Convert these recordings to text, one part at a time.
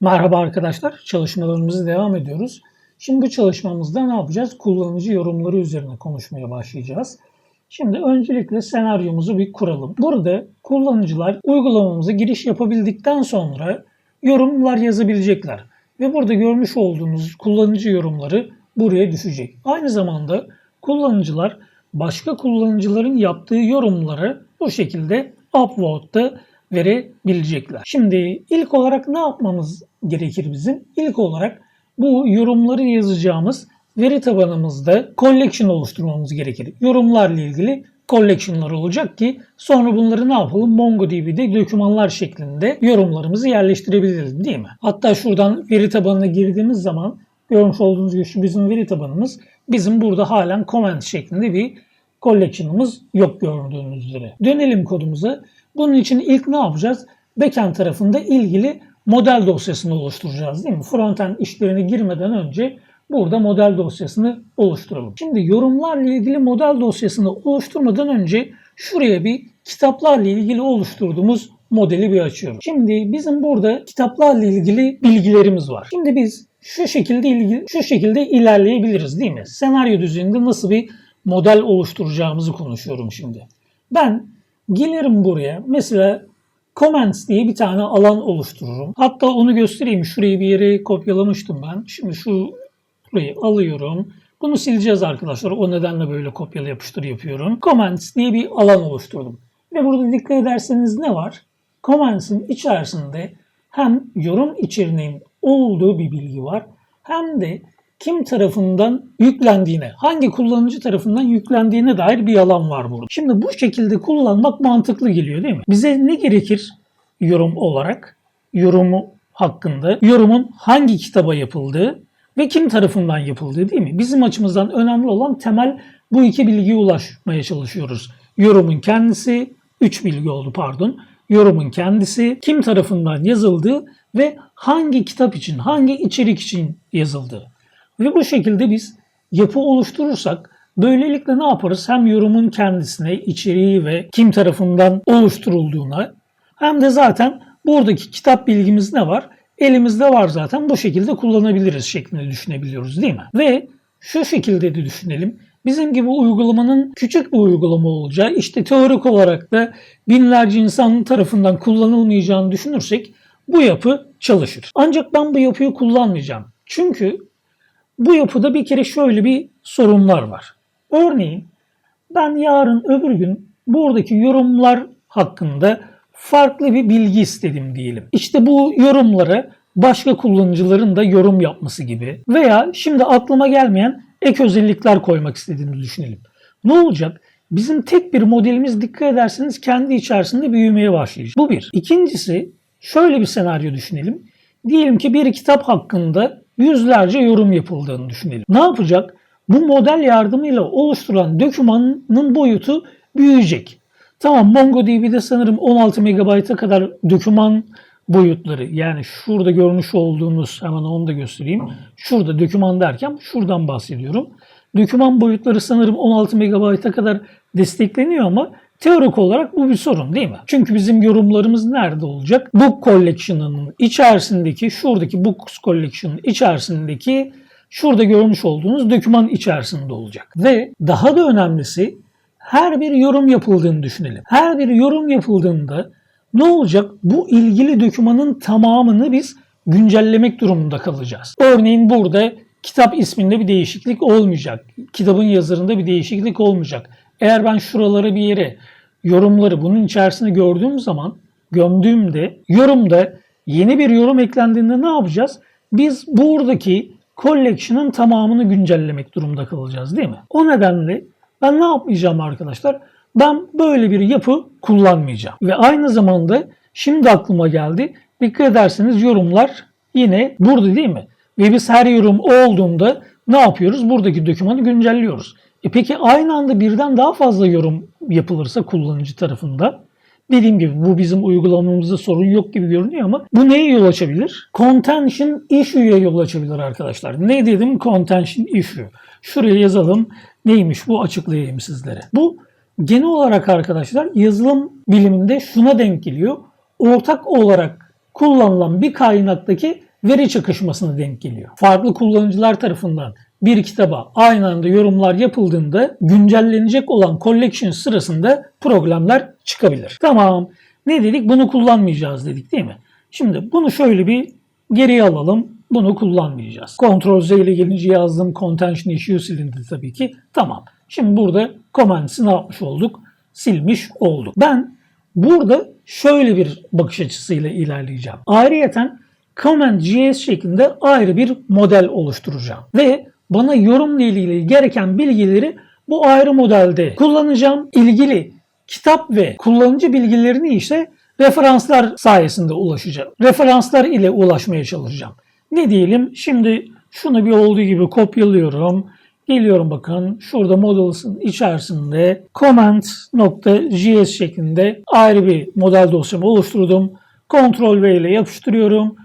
Merhaba arkadaşlar, çalışmalarımızı devam ediyoruz. Şimdi bu çalışmamızda ne yapacağız? Kullanıcı yorumları üzerine konuşmaya başlayacağız. Şimdi öncelikle senaryomuzu bir kuralım. Burada kullanıcılar uygulamamıza giriş yapabildikten sonra yorumlar yazabilecekler. Ve burada görmüş olduğunuz kullanıcı yorumları buraya düşecek. Aynı zamanda kullanıcılar başka kullanıcıların yaptığı yorumları bu şekilde upload'da verebilecekler. Şimdi ilk olarak ne yapmamız gerekir bizim? İlk olarak bu yorumları yazacağımız veri tabanımızda collection oluşturmamız gerekir. Yorumlarla ilgili collection'lar olacak ki sonra bunları ne yapalım? MongoDB'de dokümanlar şeklinde yorumlarımızı yerleştirebiliriz değil mi? Hatta şuradan veri tabanına girdiğimiz zaman görmüş olduğunuz gibi şu bizim veri tabanımız bizim burada halen comment şeklinde bir collection'ımız yok gördüğünüz üzere. Dönelim kodumuza. Bunun için ilk ne yapacağız? Backend tarafında ilgili model dosyasını oluşturacağız değil mi? Frontend işlerine girmeden önce burada model dosyasını oluşturalım. Şimdi yorumlarla ilgili model dosyasını oluşturmadan önce şuraya bir kitaplarla ilgili oluşturduğumuz modeli bir açıyorum. Şimdi bizim burada kitaplarla ilgili bilgilerimiz var. Şimdi biz şu şekilde ilgili, şu şekilde ilerleyebiliriz değil mi? Senaryo düzeyinde nasıl bir model oluşturacağımızı konuşuyorum şimdi. Ben gelirim buraya. Mesela comments diye bir tane alan oluştururum. Hatta onu göstereyim. Şurayı bir yere kopyalamıştım ben. Şimdi şu burayı alıyorum. Bunu sileceğiz arkadaşlar. O nedenle böyle kopyala yapıştır yapıyorum. Comments diye bir alan oluşturdum. Ve burada dikkat ederseniz ne var? Comments'in içerisinde hem yorum içeriğinin olduğu bir bilgi var hem de kim tarafından yüklendiğine, hangi kullanıcı tarafından yüklendiğine dair bir alan var burada. Şimdi bu şekilde kullanmak mantıklı geliyor değil mi? Bize ne gerekir yorum olarak? Yorumu hakkında, yorumun hangi kitaba yapıldığı ve kim tarafından yapıldığı değil mi? Bizim açımızdan önemli olan temel bu iki bilgiye ulaşmaya çalışıyoruz. Yorumun kendisi, üç bilgi oldu pardon. Yorumun kendisi, kim tarafından yazıldığı ve hangi kitap için, hangi içerik için yazıldığı. Ve bu şekilde biz yapı oluşturursak böylelikle ne yaparız? Hem yorumun kendisine, içeriği ve kim tarafından oluşturulduğuna hem de zaten buradaki kitap bilgimiz ne var? Elimizde var zaten bu şekilde kullanabiliriz şeklinde düşünebiliyoruz değil mi? Ve şu şekilde de düşünelim. Bizim gibi uygulamanın küçük bir uygulama olacağı, işte teorik olarak da binlerce insan tarafından kullanılmayacağını düşünürsek bu yapı çalışır. Ancak ben bu yapıyı kullanmayacağım. Çünkü bu yapıda bir kere şöyle bir sorunlar var. Örneğin ben yarın öbür gün buradaki yorumlar hakkında farklı bir bilgi istedim diyelim. İşte bu yorumlara başka kullanıcıların da yorum yapması gibi veya şimdi aklıma gelmeyen ek özellikler koymak istediğimizi düşünelim. Ne olacak? Bizim tek bir modelimiz dikkat ederseniz kendi içerisinde büyümeye başlayacak. Bu bir. İkincisi şöyle bir senaryo düşünelim. Diyelim ki bir kitap hakkında yüzlerce yorum yapıldığını düşünelim. Ne yapacak? Bu model yardımıyla oluşturulan dokümanın boyutu büyüyecek. Tamam MongoDB'de sanırım 16 MB'a kadar doküman boyutları yani şurada görmüş olduğunuz hemen onu da göstereyim. Şurada doküman derken şuradan bahsediyorum. Doküman boyutları sanırım 16 MB'a kadar destekleniyor ama teorik olarak bu bir sorun değil mi? Çünkü bizim yorumlarımız nerede olacak? Book Collection'ın içerisindeki şuradaki Books Collection'ın içerisindeki şurada görmüş olduğunuz doküman içerisinde olacak. Ve daha da önemlisi her bir yorum yapıldığını düşünelim. Her bir yorum yapıldığında ne olacak? Bu ilgili dokümanın tamamını biz güncellemek durumunda kalacağız. Örneğin burada kitap isminde bir değişiklik olmayacak. Kitabın yazarında bir değişiklik olmayacak. Eğer ben şuralara bir yere yorumları bunun içerisinde gördüğüm zaman gömdüğümde yorumda yeni bir yorum eklendiğinde ne yapacağız? Biz buradaki collection'ın tamamını güncellemek durumunda kalacağız değil mi? O nedenle ben ne yapmayacağım arkadaşlar? Ben böyle bir yapı kullanmayacağım. Ve aynı zamanda şimdi aklıma geldi. Dikkat ederseniz yorumlar yine burada değil mi? Ve biz her yorum olduğunda ne yapıyoruz? Buradaki dokümanı güncelliyoruz. E peki aynı anda birden daha fazla yorum yapılırsa kullanıcı tarafından Dediğim gibi bu bizim uygulamamızda sorun yok gibi görünüyor ama bu neye yol açabilir? Contention issue'ya yol açabilir arkadaşlar. Ne dedim? Contention issue. Şuraya yazalım. Neymiş bu açıklayayım sizlere. Bu genel olarak arkadaşlar yazılım biliminde şuna denk geliyor. Ortak olarak kullanılan bir kaynaktaki veri çakışmasına denk geliyor. Farklı kullanıcılar tarafından bir kitaba aynı anda yorumlar yapıldığında güncellenecek olan collection sırasında problemler çıkabilir. Tamam. Ne dedik? Bunu kullanmayacağız dedik değil mi? Şimdi bunu şöyle bir geriye alalım. Bunu kullanmayacağız. Ctrl Z ile gelince yazdığım contention issue silindi tabii ki. Tamam. Şimdi burada comments'i ne yapmış olduk? Silmiş olduk. Ben burada şöyle bir bakış açısıyla ilerleyeceğim. Ayrıyeten comment.js şeklinde ayrı bir model oluşturacağım. Ve bana yorumla ilgili gereken bilgileri bu ayrı modelde kullanacağım. İlgili kitap ve kullanıcı bilgilerini ise referanslar sayesinde ulaşacağım. Referanslar ile ulaşmaya çalışacağım. Ne diyelim? Şimdi şunu bir olduğu gibi kopyalıyorum. Geliyorum bakın şurada models'ın içerisinde comment.js şeklinde ayrı bir model dosyamı oluşturdum. Ctrl V ile yapıştırıyorum.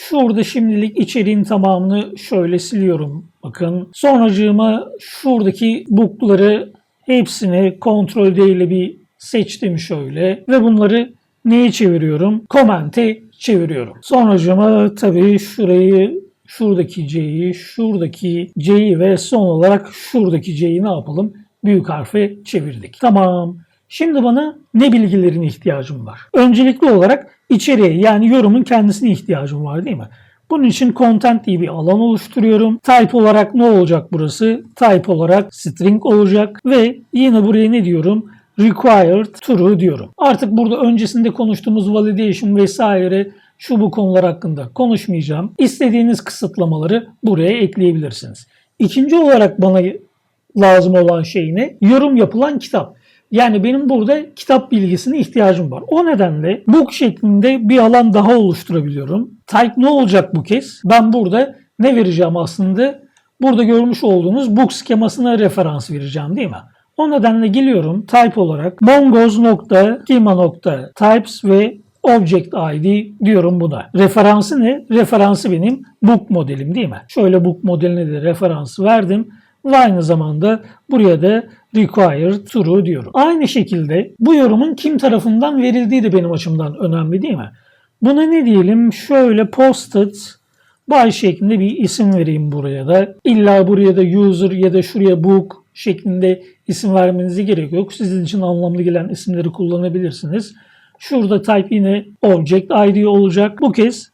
Şurada şimdilik içeriğin tamamını şöyle siliyorum. Bakın sonracığıma şuradaki book'ları hepsini Ctrl D ile bir seçtim şöyle ve bunları neye çeviriyorum? Comment'e çeviriyorum. Sonracığıma tabii şurayı şuradaki C'yi, şuradaki C'yi ve son olarak şuradaki C'yi ne yapalım? Büyük harfe çevirdik. Tamam. Şimdi bana ne bilgilerine ihtiyacım var? Öncelikli olarak içeriğe yani yorumun kendisine ihtiyacım var değil mi? Bunun için content diye bir alan oluşturuyorum. Type olarak ne olacak burası? Type olarak string olacak ve yine buraya ne diyorum? Required true diyorum. Artık burada öncesinde konuştuğumuz validation vesaire şu bu konular hakkında konuşmayacağım. İstediğiniz kısıtlamaları buraya ekleyebilirsiniz. İkinci olarak bana lazım olan şey ne? Yorum yapılan kitap. Yani benim burada kitap bilgisine ihtiyacım var. O nedenle book şeklinde bir alan daha oluşturabiliyorum. Type ne olacak bu kez? Ben burada ne vereceğim aslında? Burada görmüş olduğunuz book skemasına referans vereceğim değil mi? O nedenle geliyorum type olarak mongoz.schema.types ve Object ID diyorum buna. Referansı ne? Referansı benim book modelim değil mi? Şöyle book modeline de referans verdim ve aynı zamanda buraya da required true diyorum. Aynı şekilde bu yorumun kim tarafından verildiği de benim açımdan önemli değil mi? Buna ne diyelim? Şöyle posted by şeklinde bir isim vereyim buraya da. İlla buraya da user ya da şuraya book şeklinde isim vermenize gerek yok. Sizin için anlamlı gelen isimleri kullanabilirsiniz. Şurada type yine object ID olacak. Bu kez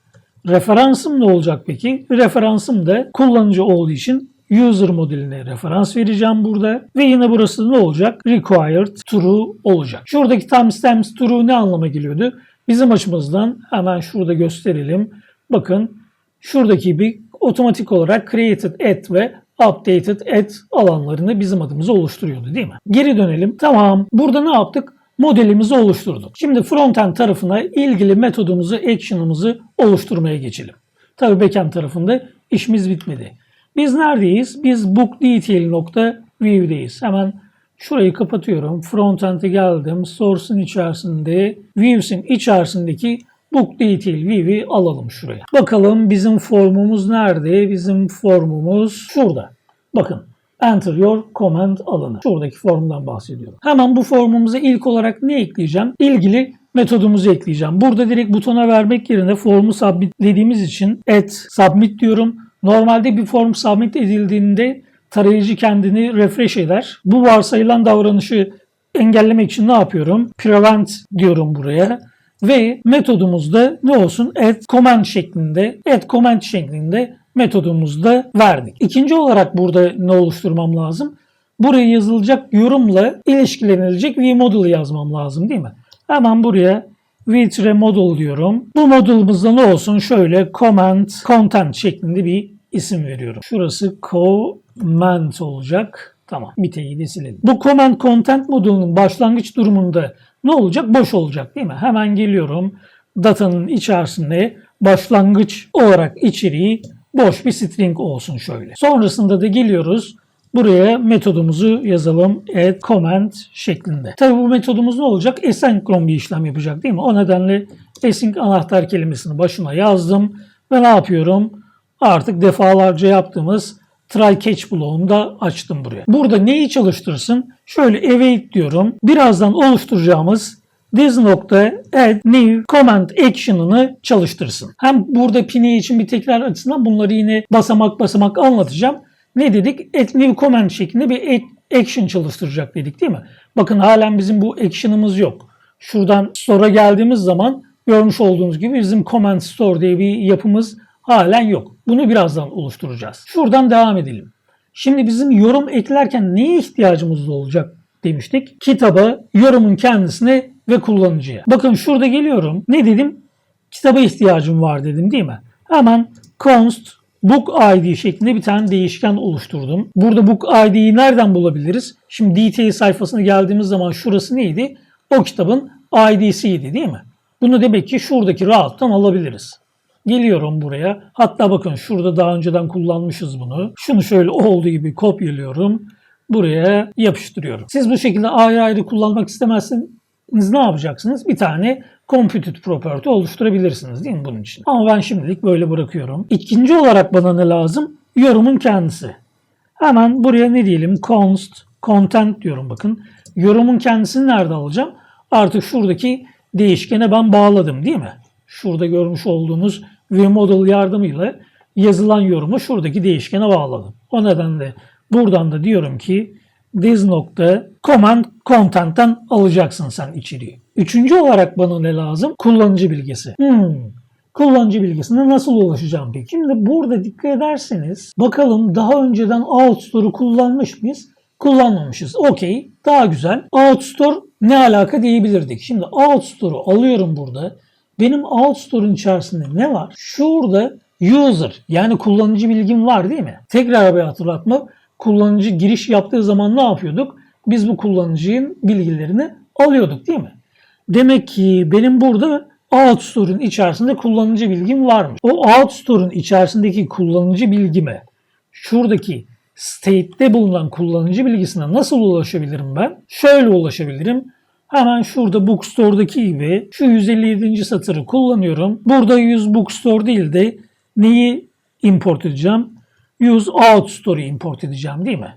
referansım ne olacak peki? Referansım da kullanıcı olduğu için user modeline referans vereceğim burada. Ve yine burası ne olacak? Required true olacak. Şuradaki timestamps true ne anlama geliyordu? Bizim açımızdan hemen şurada gösterelim. Bakın şuradaki bir otomatik olarak created at ve updated at alanlarını bizim adımıza oluşturuyordu değil mi? Geri dönelim. Tamam. Burada ne yaptık? Modelimizi oluşturduk. Şimdi frontend tarafına ilgili metodumuzu, action'ımızı oluşturmaya geçelim. Tabii backend tarafında işimiz bitmedi. Biz neredeyiz? Biz book detail.view'deyiz. Hemen şurayı kapatıyorum. Frontend'e geldim. Source'un içerisinde, views'in içerisindeki book detail view'i alalım şuraya. Bakalım bizim formumuz nerede? Bizim formumuz şurada. Bakın Enter your command alanı. Şuradaki formdan bahsediyorum. Hemen bu formumuza ilk olarak ne ekleyeceğim? İlgili metodumuzu ekleyeceğim. Burada direkt butona vermek yerine formu submitlediğimiz için add submit diyorum. Normalde bir form submit edildiğinde tarayıcı kendini refresh eder. Bu varsayılan davranışı engellemek için ne yapıyorum? Prevent diyorum buraya. Ve metodumuzda ne olsun? Add command şeklinde, add command şeklinde metodumuzda verdik. İkinci olarak burada ne oluşturmam lazım? Buraya yazılacak yorumla ilişkilenilecek vModel yazmam lazım değil mi? Hemen buraya vtre model diyorum. Bu modelımızda ne olsun? Şöyle comment content şeklinde bir isim veriyorum. Şurası comment olacak. Tamam. Biteyi de silelim. Bu comment content modulunun başlangıç durumunda ne olacak? Boş olacak değil mi? Hemen geliyorum. Datanın içerisinde başlangıç olarak içeriği boş bir string olsun şöyle. Sonrasında da geliyoruz. Buraya metodumuzu yazalım add comment şeklinde. Tabii bu metodumuz ne olacak? Asenkron bir işlem yapacak değil mi? O nedenle async anahtar kelimesini başına yazdım ve ne yapıyorum? Artık defalarca yaptığımız try catch bloğunu da açtım buraya. Burada neyi çalıştırsın? Şöyle await diyorum. Birazdan oluşturacağımız this nokta add new comment action'ını çalıştırsın. Hem burada pini için bir tekrar açısından bunları yine basamak basamak anlatacağım. Ne dedik? Add new comment şeklinde bir action çalıştıracak dedik değil mi? Bakın halen bizim bu action'ımız yok. Şuradan store'a geldiğimiz zaman görmüş olduğunuz gibi bizim comment store diye bir yapımız halen yok. Bunu birazdan oluşturacağız. Şuradan devam edelim. Şimdi bizim yorum eklerken neye ihtiyacımız olacak demiştik? Kitaba, yorumun kendisine ve kullanıcıya. Bakın şurada geliyorum. Ne dedim? Kitaba ihtiyacım var dedim değil mi? Hemen const book ID şeklinde bir tane değişken oluşturdum. Burada book ID'yi nereden bulabiliriz? Şimdi detail sayfasına geldiğimiz zaman şurası neydi? O kitabın ID'siydi değil mi? Bunu demek ki şuradaki rahattan alabiliriz. Geliyorum buraya. Hatta bakın şurada daha önceden kullanmışız bunu. Şunu şöyle olduğu gibi kopyalıyorum. Buraya yapıştırıyorum. Siz bu şekilde ayrı ayrı kullanmak istemezseniz ne yapacaksınız? Bir tane computed property oluşturabilirsiniz değil mi bunun için? Ama ben şimdilik böyle bırakıyorum. İkinci olarak bana ne lazım? Yorumun kendisi. Hemen buraya ne diyelim? Const, content diyorum bakın. Yorumun kendisini nerede alacağım? Artık şuradaki değişkene ben bağladım değil mi? Şurada görmüş olduğunuz ViewModel yardımıyla yazılan yorumu şuradaki değişkene bağladım. O nedenle buradan da diyorum ki this nokta command content'ten alacaksın sen içeriği. Üçüncü olarak bana ne lazım? Kullanıcı bilgisi. Hmm. Kullanıcı bilgisine nasıl ulaşacağım peki? Şimdi burada dikkat ederseniz bakalım daha önceden OutStore'u kullanmış mıyız? Kullanmamışız. Okey. Daha güzel. OutStore ne alaka diyebilirdik. Şimdi OutStore'u alıyorum burada. Benim OutStore'un içerisinde ne var? Şurada user yani kullanıcı bilgim var değil mi? Tekrar bir hatırlatma. Kullanıcı giriş yaptığı zaman ne yapıyorduk? Biz bu kullanıcının bilgilerini alıyorduk değil mi? Demek ki benim burada OutStore'un içerisinde kullanıcı bilgim varmış. O OutStore'un içerisindeki kullanıcı bilgime şuradaki state'te bulunan kullanıcı bilgisine nasıl ulaşabilirim ben? Şöyle ulaşabilirim. Hemen şurada Bookstore'daki gibi şu 157. satırı kullanıyorum. Burada use Bookstore değil de neyi import edeceğim? Use OutStore'u import edeceğim değil mi?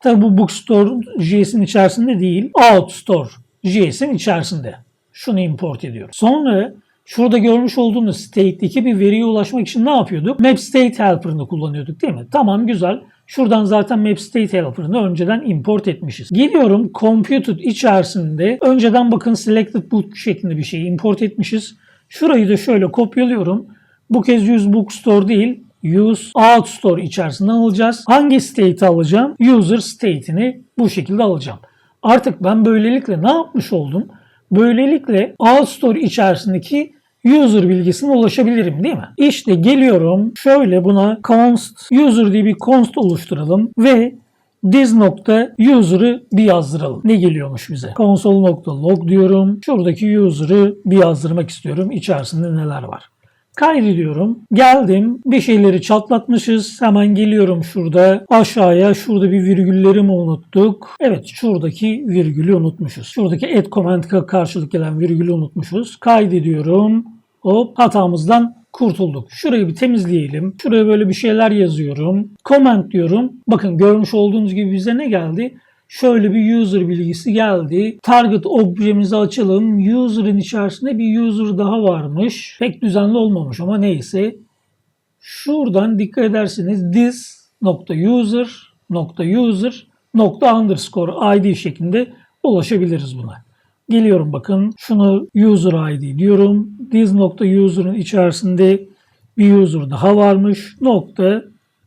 Tabi bu Bookstore JS'in içerisinde değil, OutStore JS'in içerisinde. Şunu import ediyorum. Sonra şurada görmüş olduğunuz state'deki bir veriye ulaşmak için ne yapıyorduk? Map State Helper'ını kullanıyorduk değil mi? Tamam güzel. Şuradan zaten Map State Helper'ını önceden import etmişiz. Geliyorum Computed içerisinde önceden bakın Selected Book şeklinde bir şey import etmişiz. Şurayı da şöyle kopyalıyorum. Bu kez use bookstore değil use outstore içerisinden alacağız. Hangi state'i alacağım? User state'ini bu şekilde alacağım. Artık ben böylelikle ne yapmış oldum? Böylelikle outstore içerisindeki user bilgisine ulaşabilirim değil mi? İşte geliyorum şöyle buna const user diye bir const oluşturalım ve this nokta user'ı bir yazdıralım. Ne geliyormuş bize? Console nokta log diyorum. Şuradaki user'ı bir yazdırmak istiyorum. İçerisinde neler var? Kaydediyorum. Geldim. Bir şeyleri çatlatmışız. Hemen geliyorum şurada. Aşağıya şurada bir virgüllerimi unuttuk. Evet şuradaki virgülü unutmuşuz. Şuradaki add comment'a karşılık gelen virgülü unutmuşuz. Kaydediyorum. Hop hatamızdan kurtulduk. Şurayı bir temizleyelim. Şuraya böyle bir şeyler yazıyorum. Comment diyorum. Bakın görmüş olduğunuz gibi bize ne geldi? Şöyle bir user bilgisi geldi. Target objemizi açalım. User'ın içerisinde bir user daha varmış. Pek düzenli olmamış ama neyse. Şuradan dikkat ederseniz this nokta user nokta user nokta underscore id şeklinde ulaşabiliriz buna. Geliyorum bakın şunu user id diyorum. This nokta user'ın içerisinde bir user daha varmış. Nokta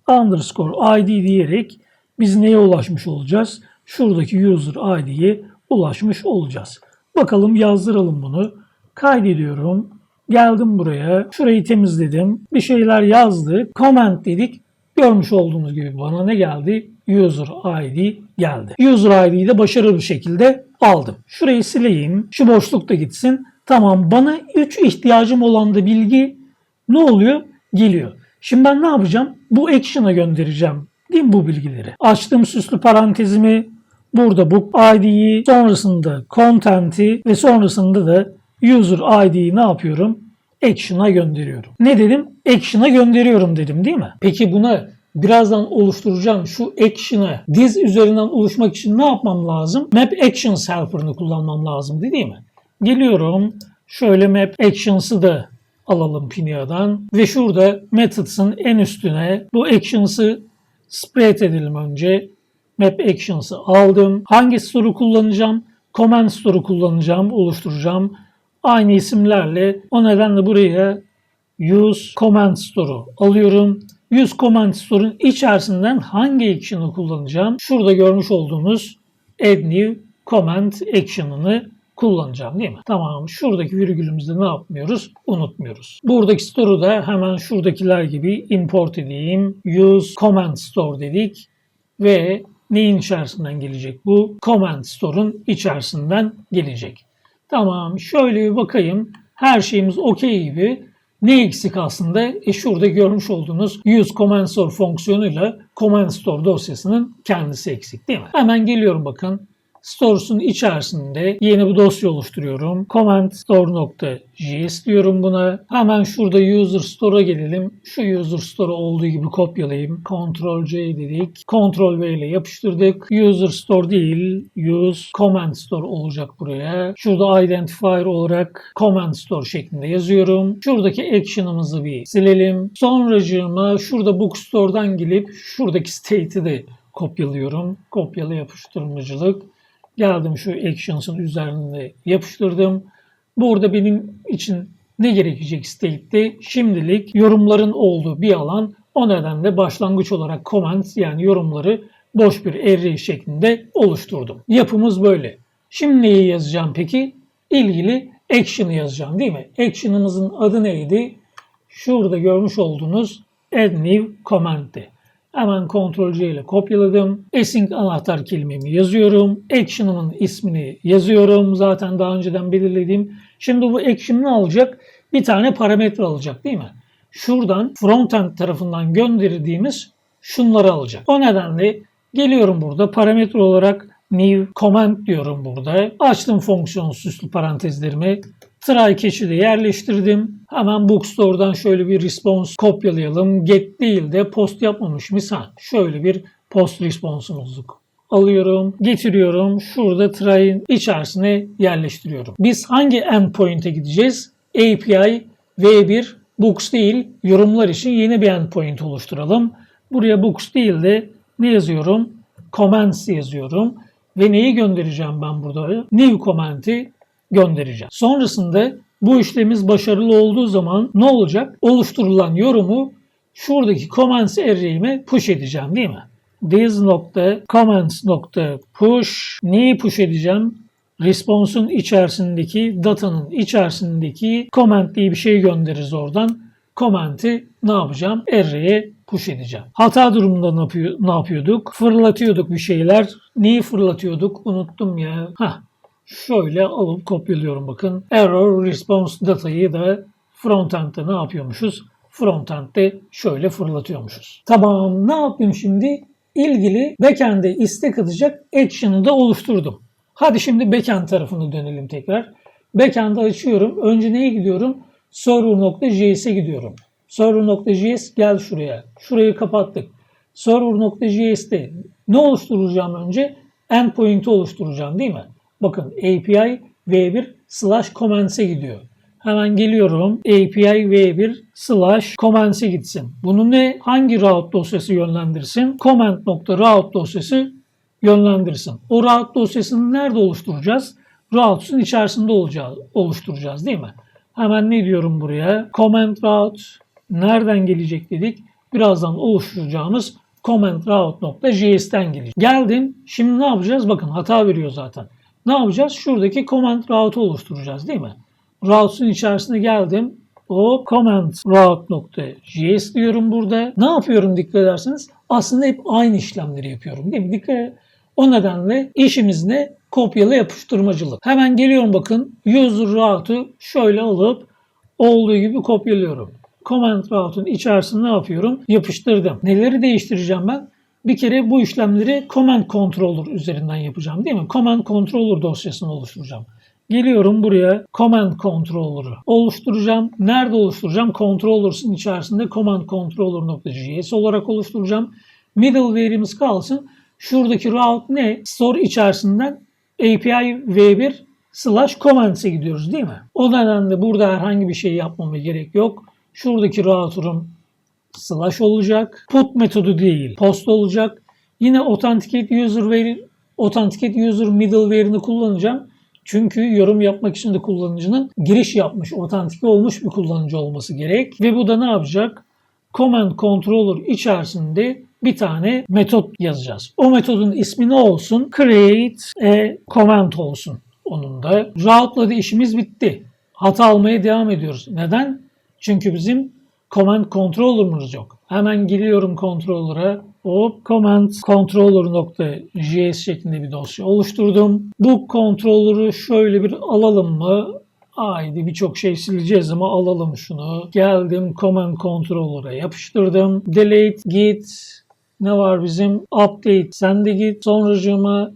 underscore id diyerek biz neye ulaşmış olacağız? Şuradaki user id'ye ulaşmış olacağız. Bakalım yazdıralım bunu. Kaydediyorum. Geldim buraya. Şurayı temizledim. Bir şeyler yazdı. Comment dedik. Görmüş olduğunuz gibi bana ne geldi? User ID geldi. User ID'yi de başarılı bir şekilde aldım. Şurayı sileyim. Şu boşluk da gitsin. Tamam bana 3 ihtiyacım olan da bilgi ne oluyor? Geliyor. Şimdi ben ne yapacağım? Bu action'a göndereceğim. Mi bu bilgileri? Açtım süslü parantezimi. Burada book ID'yi, sonrasında content'i ve sonrasında da user ID'yi ne yapıyorum? Action'a gönderiyorum. Ne dedim? Action'a gönderiyorum dedim değil mi? Peki buna birazdan oluşturacağım şu action'ı diz üzerinden oluşmak için ne yapmam lazım? Map Actions Helper'ını kullanmam lazım değil mi? Geliyorum. Şöyle map actions'ı da alalım Pinia'dan. Ve şurada methods'ın en üstüne bu actions'ı spread edelim önce. Map actions'ı aldım. Hangi store'u kullanacağım? Command store'u kullanacağım, oluşturacağım. Aynı isimlerle. O nedenle buraya use command store'u alıyorum. Use command store'un içerisinden hangi action'ı kullanacağım? Şurada görmüş olduğunuz add new command action'ını kullanacağım değil mi? Tamam. Şuradaki virgülümüzde ne yapmıyoruz? Unutmuyoruz. Buradaki store'u da hemen şuradakiler gibi import edeyim. Use command store dedik ve neyin içerisinden gelecek bu? Command store'un içerisinden gelecek. Tamam. Şöyle bir bakayım. Her şeyimiz okey gibi. Ne eksik aslında? E şurada görmüş olduğunuz use command store fonksiyonuyla command store dosyasının kendisi eksik değil mi? Hemen geliyorum bakın. Stores'un içerisinde yeni bir dosya oluşturuyorum. Command store.js diyorum buna. Hemen şurada user store'a gelelim. Şu user store olduğu gibi kopyalayayım. Ctrl C dedik. Ctrl V ile yapıştırdık. User store değil, use command store olacak buraya. Şurada identifier olarak command store şeklinde yazıyorum. Şuradaki action'ımızı bir silelim. Sonracığıma şurada bookstore'dan gelip şuradaki state'i de kopyalıyorum. Kopyala yapıştırmacılık. Geldim şu actions'ın üzerine yapıştırdım. Burada benim için ne gerekecek state'te? Şimdilik yorumların olduğu bir alan. O nedenle başlangıç olarak comment yani yorumları boş bir array şeklinde oluşturdum. Yapımız böyle. Şimdi neyi yazacağım peki? İlgili action'ı yazacağım değil mi? Action'ımızın adı neydi? Şurada görmüş olduğunuz add new comment'ti. Hemen Ctrl C ile kopyaladım. Async anahtar kelimemi yazıyorum. Action'ımın ismini yazıyorum. Zaten daha önceden belirlediğim. Şimdi bu action ne alacak? Bir tane parametre alacak değil mi? Şuradan frontend tarafından gönderdiğimiz şunları alacak. O nedenle geliyorum burada parametre olarak new comment diyorum burada. Açtım fonksiyon süslü parantezlerimi. Try catch'i de yerleştirdim. Hemen Bookstore'dan şöyle bir response kopyalayalım. Get değil de post yapmamış misal. Şöyle bir post response'umuzu alıyorum, getiriyorum. Şurada try'in içerisine yerleştiriyorum. Biz hangi endpoint'e gideceğiz? API V1 books değil, yorumlar için yeni bir endpoint oluşturalım. Buraya books değil de ne yazıyorum? Comments yazıyorum. Ve neyi göndereceğim ben burada? New comment'i göndereceğim. Sonrasında bu işlemimiz başarılı olduğu zaman ne olacak? Oluşturulan yorumu şuradaki comments array'ime push edeceğim değil mi? This comments push neyi push edeceğim? Response'un içerisindeki datanın içerisindeki comment diye bir şey göndeririz oradan. Comment'i ne yapacağım? Array'e push edeceğim. Hata durumunda ne, yapıyor, ne yapıyorduk? Fırlatıyorduk bir şeyler. Neyi fırlatıyorduk? Unuttum ya. Hah şöyle alıp kopyalıyorum bakın. Error response datayı da frontend'de ne yapıyormuşuz? Frontend'de şöyle fırlatıyormuşuz. Tamam ne yapayım şimdi? İlgili backend'e istek atacak action'ı da oluşturdum. Hadi şimdi backend tarafına dönelim tekrar. Backend'i açıyorum. Önce neye gidiyorum? Server.js'e gidiyorum. Server.js gel şuraya. Şurayı kapattık. Server.js'te ne oluşturacağım önce? Endpoint'i oluşturacağım değil mi? Bakın API v1 slash comments'e gidiyor. Hemen geliyorum. API v1 slash comments'e gitsin. Bunu ne? Hangi route dosyası yönlendirsin? Comment.route dosyası yönlendirsin. O route dosyasını nerede oluşturacağız? Routes'un içerisinde olacağız, oluşturacağız değil mi? Hemen ne diyorum buraya? Comment route nereden gelecek dedik. Birazdan oluşturacağımız comment route.js'ten gelecek. Geldim. Şimdi ne yapacağız? Bakın hata veriyor zaten. Ne yapacağız? Şuradaki command route'u oluşturacağız değil mi? Routes'un içerisine geldim. O command route.js diyorum burada. Ne yapıyorum dikkat ederseniz? Aslında hep aynı işlemleri yapıyorum değil mi? Dikkat O nedenle işimiz ne? Kopyala yapıştırmacılık. Hemen geliyorum bakın. User route'u şöyle alıp olduğu gibi kopyalıyorum. Command route'un içerisinde ne yapıyorum? Yapıştırdım. Neleri değiştireceğim ben? Bir kere bu işlemleri Command Controller üzerinden yapacağım değil mi? Command Controller dosyasını oluşturacağım. Geliyorum buraya Command Controller'ı oluşturacağım. Nerede oluşturacağım? Controllers'ın içerisinde Command Controller.js olarak oluşturacağım. Middleware'imiz kalsın. Şuradaki route ne? Store içerisinden API v1 slash comments'e gidiyoruz değil mi? O nedenle burada herhangi bir şey yapmama gerek yok. Şuradaki router'ım slash olacak. Put metodu değil, post olacak. Yine authenticate user veri, authenticate user middleware'ını kullanacağım. Çünkü yorum yapmak için de kullanıcının giriş yapmış, otantike olmuş bir kullanıcı olması gerek. Ve bu da ne yapacak? Command Controller içerisinde bir tane metot yazacağız. O metodun ismi ne olsun? Create a comment olsun onun da. Route'la işimiz bitti. Hata almaya devam ediyoruz. Neden? Çünkü bizim command controller'ımız yok. Hemen giriyorum controller'a. Hop command controller.js şeklinde bir dosya oluşturdum. Bu controller'ı şöyle bir alalım mı? Haydi birçok şey sileceğiz ama alalım şunu. Geldim command controller'a yapıştırdım. Delete git ne var bizim? Update sen de git. Sonracığıma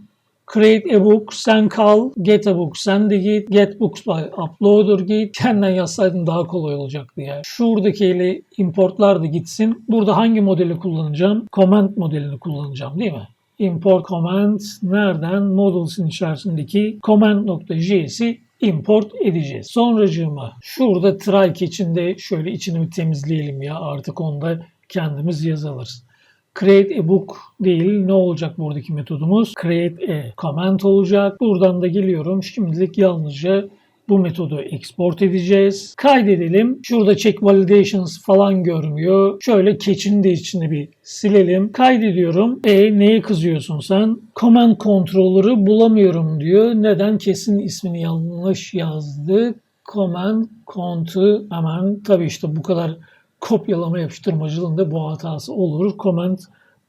Create a book, sen kal. Get a book, sen de git. Get books by uploader git. Kendin yazsaydın daha kolay olacaktı ya. Şuradakiyle importlar da gitsin. Burada hangi modeli kullanacağım? Comment modelini kullanacağım değil mi? Import command nereden? Models'in içerisindeki command.js'i import edeceğiz. Sonracığıma şurada try içinde şöyle içini bir temizleyelim ya artık onda kendimiz yazılırız. Create a book değil. Ne olacak buradaki metodumuz? Create a comment olacak. Buradan da geliyorum. Şimdilik yalnızca bu metodu export edeceğiz. Kaydedelim. Şurada check validations falan görmüyor. Şöyle keçin de içini bir silelim. Kaydediyorum. E neye kızıyorsun sen? Command controller'ı bulamıyorum diyor. Neden? Kesin ismini yanlış yazdı. Command cont'u hemen tabii işte bu kadar kopyalama yapıştırmacılığında bu hatası olur. Command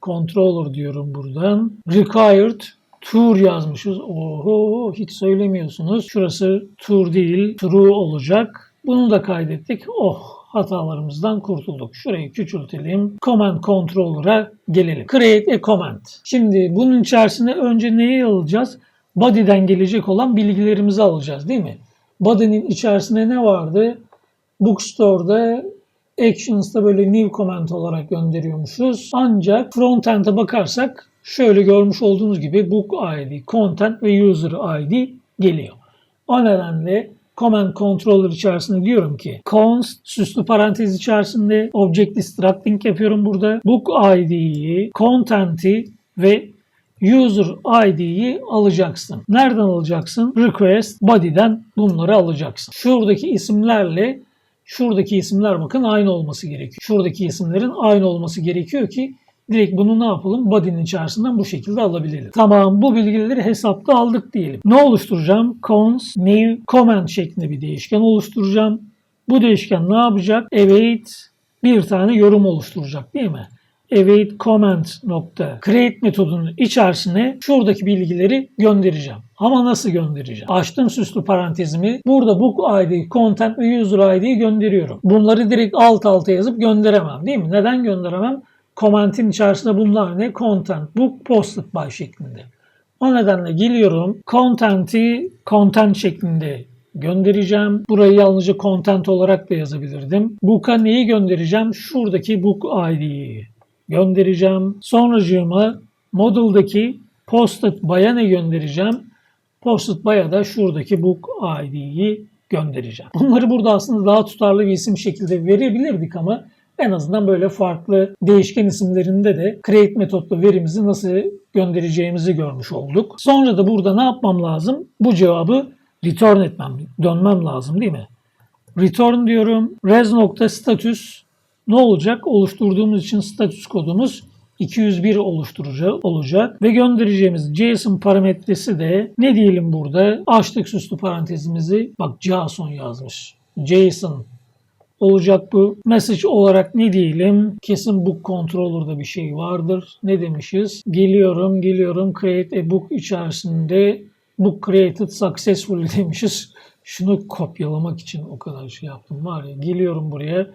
controller diyorum buradan. Required tour yazmışız. Oho hiç söylemiyorsunuz. Şurası tour değil true olacak. Bunu da kaydettik. Oh hatalarımızdan kurtulduk. Şurayı küçültelim. Command Controller'a gelelim. Create a command. Şimdi bunun içerisine önce neyi alacağız? Body'den gelecek olan bilgilerimizi alacağız değil mi? Body'nin içerisinde ne vardı? Bookstore'da Actions'ta böyle new comment olarak gönderiyormuşuz. Ancak frontend'e bakarsak şöyle görmüş olduğunuz gibi book ID, content ve user ID geliyor. O nedenle Command Controller içerisinde diyorum ki const süslü parantez içerisinde object structing yapıyorum burada. Book ID'yi, content'i ve user ID'yi alacaksın. Nereden alacaksın? Request body'den bunları alacaksın. Şuradaki isimlerle şuradaki isimler bakın aynı olması gerekiyor. Şuradaki isimlerin aynı olması gerekiyor ki direkt bunu ne yapalım? Body'nin içerisinden bu şekilde alabilelim. Tamam bu bilgileri hesapta aldık diyelim. Ne oluşturacağım? Cons new comment şeklinde bir değişken oluşturacağım. Bu değişken ne yapacak? Await bir tane yorum oluşturacak değil mi? Await comment nokta create metodunun içerisine şuradaki bilgileri göndereceğim. Ama nasıl göndereceğim? Açtım süslü parantezimi. Burada book ID, content ve user ID'yi gönderiyorum. Bunları direkt alt alta yazıp gönderemem değil mi? Neden gönderemem? Comment'in içerisinde bunlar ne? Content, book, posted by şeklinde. O nedenle geliyorum. Content'i content şeklinde göndereceğim. Burayı yalnızca content olarak da yazabilirdim. Book'a neyi göndereceğim? Şuradaki book ID'yi göndereceğim. Sonracığıma module'daki posted by'a ne göndereceğim? Posted by'a da şuradaki book ID'yi göndereceğim. Bunları burada aslında daha tutarlı bir isim şekilde verebilirdik ama en azından böyle farklı değişken isimlerinde de create metotlu verimizi nasıl göndereceğimizi görmüş olduk. Sonra da burada ne yapmam lazım? Bu cevabı return etmem, dönmem lazım değil mi? Return diyorum. res.status ne olacak? Oluşturduğumuz için status kodumuz 201 oluşturucu olacak ve göndereceğimiz JSON parametresi de ne diyelim burada? Açtık süslü parantezimizi. Bak JSON yazmış. JSON olacak bu. Message olarak ne diyelim? Kesin book controller'da bir şey vardır. Ne demişiz? Geliyorum, geliyorum. Create a book içerisinde book created successfully demişiz. Şunu kopyalamak için o kadar şey yaptım var ya. Geliyorum buraya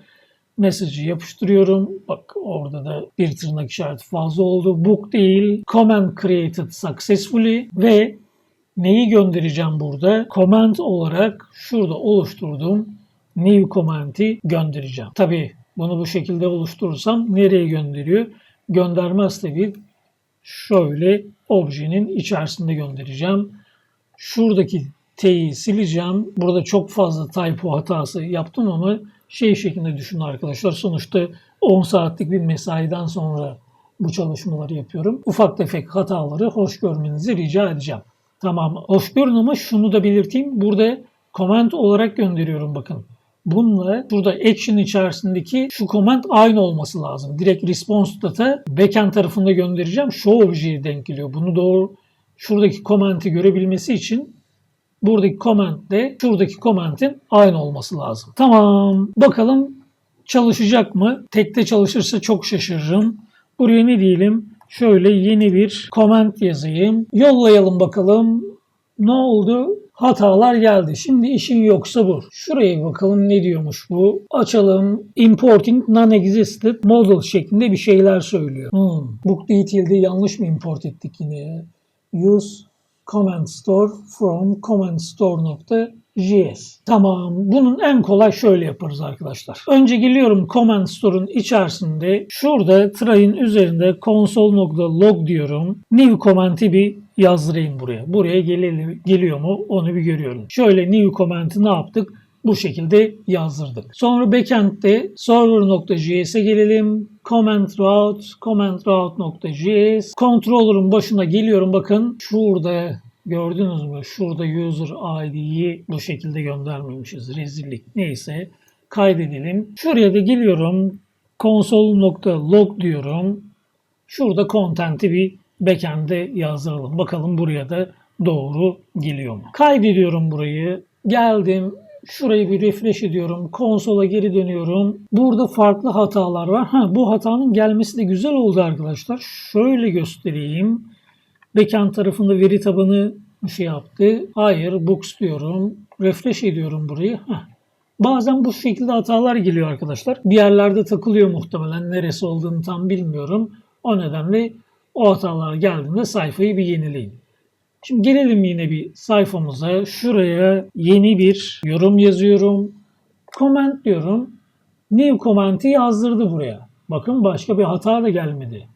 mesajı yapıştırıyorum. Bak orada da bir tırnak işareti fazla oldu. Book değil, comment created successfully ve neyi göndereceğim burada? Comment olarak şurada oluşturduğum new comment'i göndereceğim. Tabi bunu bu şekilde oluşturursam nereye gönderiyor? Göndermez tabi şöyle objenin içerisinde göndereceğim. Şuradaki T'yi sileceğim. Burada çok fazla typo hatası yaptım ama şey şeklinde düşünün arkadaşlar. Sonuçta 10 saatlik bir mesaiden sonra bu çalışmaları yapıyorum. Ufak tefek hataları hoş görmenizi rica edeceğim. Tamam hoş görün ama şunu da belirteyim. Burada comment olarak gönderiyorum bakın. Bununla burada action içerisindeki şu comment aynı olması lazım. Direkt response data backend tarafında göndereceğim. Show objeye denk geliyor. Bunu doğru şuradaki comment'i görebilmesi için buradaki comment de şuradaki comment'in aynı olması lazım. Tamam. Bakalım çalışacak mı? Tekte çalışırsa çok şaşırırım. Buraya ne diyelim? Şöyle yeni bir comment yazayım. Yollayalım bakalım. Ne oldu? Hatalar geldi. Şimdi işin yoksa bu. Şuraya bakalım ne diyormuş bu. Açalım. Importing non-existent model şeklinde bir şeyler söylüyor. Hmm. Book detail'de yanlış mı import ettik yine? Use comment store from comment. Tamam. Bunun en kolay şöyle yaparız arkadaşlar. Önce geliyorum comment store'un içerisinde şurada try'in üzerinde console.log diyorum. New comment'i bir yazdırayım buraya. Buraya gelelim, geliyor mu onu bir görüyorum. Şöyle new comment'i ne yaptık? Bu şekilde yazdırdık. Sonra backend'de server.js'e gelelim. Comment route, comment route.js. Controller'ın başına geliyorum bakın. Şurada gördünüz mü? Şurada user ID'yi bu şekilde göndermemişiz. Rezillik. Neyse kaydedelim. Şuraya da geliyorum. console.log diyorum. Şurada content'i bir backend'e yazdıralım. Bakalım buraya da doğru geliyor mu? Kaydediyorum burayı. Geldim. Şurayı bir refresh ediyorum. Konsola geri dönüyorum. Burada farklı hatalar var. Ha, bu hatanın gelmesi de güzel oldu arkadaşlar. Şöyle göstereyim. Backend tarafında veri tabanı şey yaptı. Hayır, books diyorum. Refresh ediyorum burayı. Heh. Bazen bu şekilde hatalar geliyor arkadaşlar. Bir yerlerde takılıyor muhtemelen. Neresi olduğunu tam bilmiyorum. O nedenle o hatalar geldiğinde sayfayı bir yenileyin. Şimdi gelelim yine bir sayfamıza. Şuraya yeni bir yorum yazıyorum. Comment diyorum. New comment'i yazdırdı buraya. Bakın başka bir hata da gelmedi.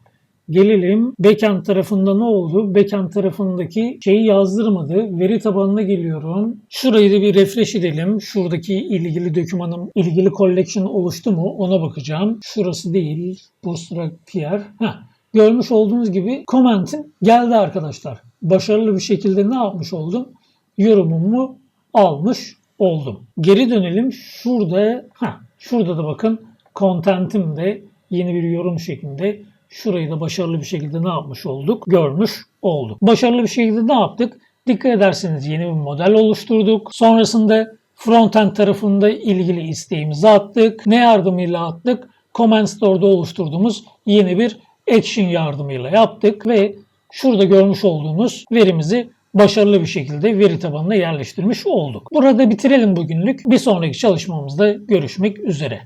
Gelelim backend tarafında ne oldu? Backend tarafındaki şeyi yazdırmadı. Veri tabanına geliyorum. Şurayı da bir refresh edelim. Şuradaki ilgili dokümanım, ilgili collection oluştu mu ona bakacağım. Şurası değil. Bootstrap PR. Heh. Görmüş olduğunuz gibi commentim geldi arkadaşlar. Başarılı bir şekilde ne yapmış oldum? Yorumumu almış oldum. Geri dönelim. Şurada, heh, şurada da bakın contentim de yeni bir yorum şeklinde Şurayı da başarılı bir şekilde ne yapmış olduk? Görmüş olduk. Başarılı bir şekilde ne yaptık? Dikkat ederseniz yeni bir model oluşturduk. Sonrasında frontend tarafında ilgili isteğimizi attık. Ne yardımıyla attık? Comment Store'da oluşturduğumuz yeni bir action yardımıyla yaptık ve şurada görmüş olduğunuz verimizi başarılı bir şekilde veri tabanına yerleştirmiş olduk. Burada bitirelim bugünlük. Bir sonraki çalışmamızda görüşmek üzere.